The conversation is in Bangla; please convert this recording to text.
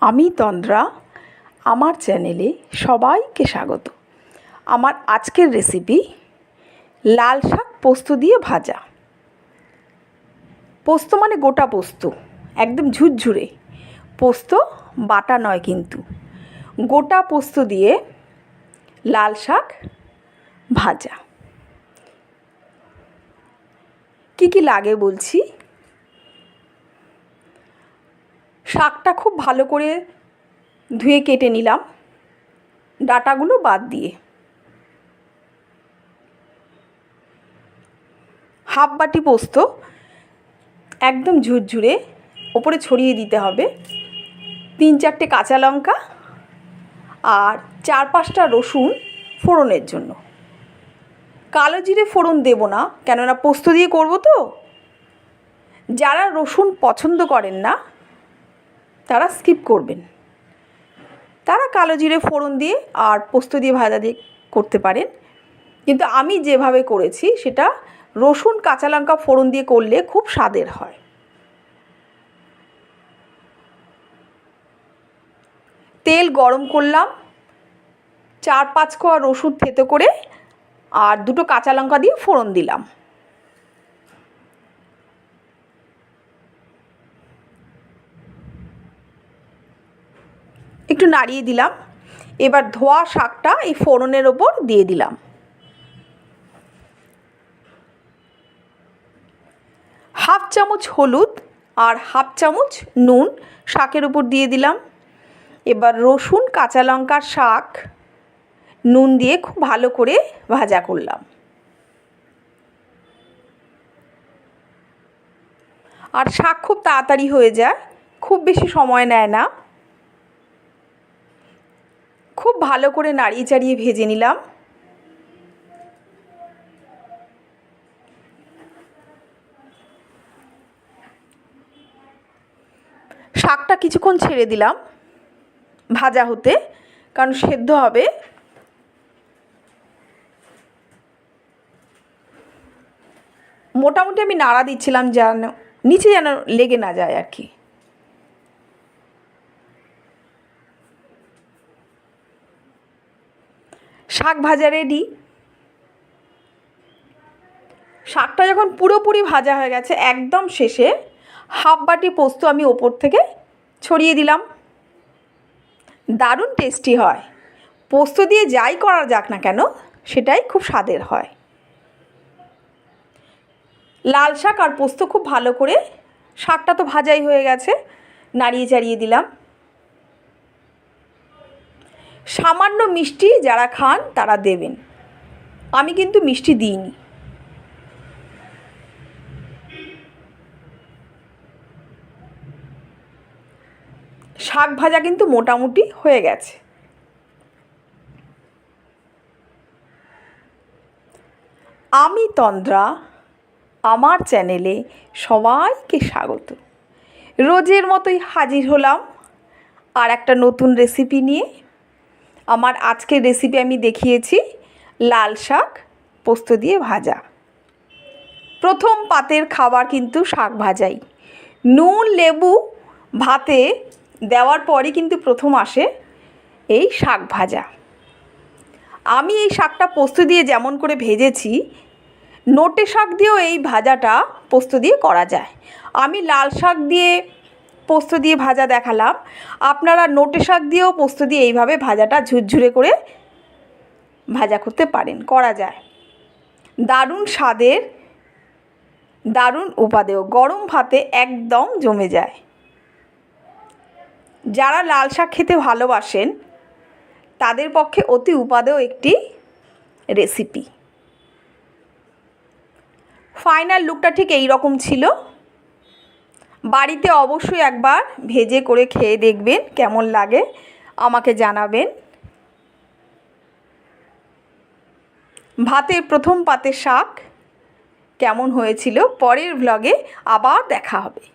আমি তন্দ্রা, আমার চ্যানেলে সবাইকে স্বাগত। আমার আজকের রেসিপি লাল শাক পোস্ত দিয়ে ভাজা। পোস্ত মানে গোটা পোস্ত, একদম ঝুরঝুরে। পোস্ত, বাটা নয় কিন্তু। গোটা পোস্ত দিয়ে লাল শাক ভাজা। কী কী লাগে বলছি? শাকটা খুব ভালো করে ধুয়ে কেটে নিলাম। ডাটাগুলো বাদ দিয়ে। হাফ বাটি পোস্ত একদম ঝুরঝুরে ওপরে ছড়িয়ে দিতে হবে। তিন চারটে কাঁচা লঙ্কা আর চার পাঁচটা রসুন ফোড়নের জন্য। কালো জিরে ফোড়ন দেবো না, কেননা পোস্ত দিয়ে করব তো। যারা রসুন পছন্দ করেন না তারা স্কিপ করবেন। তারা কালো জিরে ফোড়ন দিয়ে আর পোস্ত দিয়ে ভাজা দিয়ে করতে পারেন। কিন্তু আমি যেভাবে করেছি, সেটা রসুন, কাঁচা লঙ্কা ফোড়ন দিয়ে করলে খুব স্বাদের হয়। তেল গরম করলাম। চার পাঁচ কোয়া রসুন থেতো করে আর দুটো কাঁচা লঙ্কা দিয়ে ফোড়ন দিলাম। একটু নাড়িয়ে দিলাম। এবার ধোয়া শাকটা এই ফোড়নের ওপর দিয়ে দিলাম। হাফ চামচ হলুদ আর হাফ চামচ নুন শাকের উপর দিয়ে দিলাম। এবার রসুন, কাঁচা লঙ্কার শাক নুন দিয়ে খুব ভালো করে ভাজা করলাম। আর শাক খুব তাড়াতাড়ি হয়ে যায়, খুব বেশি সময় নেয় না। খুব ভালো করে নাড়িয়ে চাড়িয়ে ভেজে নিলাম। শাকটা কিছুক্ষণ ছেড়ে দিলাম ভাজা হতে, কারণ সেদ্ধ হবে। মোটামুটি আমি নাড়া দিচ্ছিলাম যেন, নিচে যেন লেগে না যায় আর কি। শাক ভাজা রেডি শাকটা যখন পুরোপুরি ভাজা হয়ে গেছে, একদম শেষে হাফ বাটি পোস্ত আমি ওপর থেকে ছড়িয়ে দিলাম। দারুণ টেস্টি হয়। পোস্ত দিয়ে যাই করা যাক না কেন, সেটাই খুব স্বাদের হয়। লাল শাক আর পোস্ত খুব ভালো করে, শাকটা তো ভাজাই হয়ে গেছে নাড়িয়ে চাড়িয়ে দিলাম। সামান্য মিষ্টি যারা খান, তারা দেবেন। আমি কিন্তু মিষ্টি দিইনি। শাক ভাজা কিন্তু মোটামুটি হয়ে গেছে। আমি তন্দ্রা, আমার চ্যানেলে সবাইকে স্বাগত। রোজের মতোই হাজির হলাম আর একটা নতুন রেসিপি নিয়ে। আমার আজকের রেসিপি আমি দেখিয়েছি, লাল শাক, পোস্ত দিয়ে ভাজা। প্রথম পাতের খাবার কিন্তু শাক ভাজাই। নুন, লেবু, ভাতে দেওয়ার পরই কিন্তু প্রথম আসে এই শাক ভাজা। আমি এই শাকটা পোস্ত দিয়ে যেমন করে ভেজেছি, নোটে শাক দিয়েও এই ভাজাটা পোস্ত দিয়ে করা যায়। আমি লাল শাক দিয়ে পোস্ত দিয়ে ভাজা দেখালাম। আপনারা নোটে শাক দিয়েও পোস্ত দিয়ে এইভাবে ভাজাটা ঝুরঝুরে করে ভাজা করতে পারেন, করা যায়। দারুণ স্বাদের, দারুণ উপাদেয়। গরম ভাতে একদম জমে যায়। যারা লাল শাক খেতে ভালোবাসেন, তাদের পক্ষে অতি উপাদেয় একটি রেসিপি ফাইনাল লুকটা ঠিক এই রকম ছিল। বাড়িতে অবশ্যই একবার ভেজে করে খেয়ে দেখবেন কেমন লাগে, আমাকে জানাবেন। ভাতের প্রথম পাতে শাক কেমন হয়েছিল, পরের ব্লগে আবার দেখা হবে।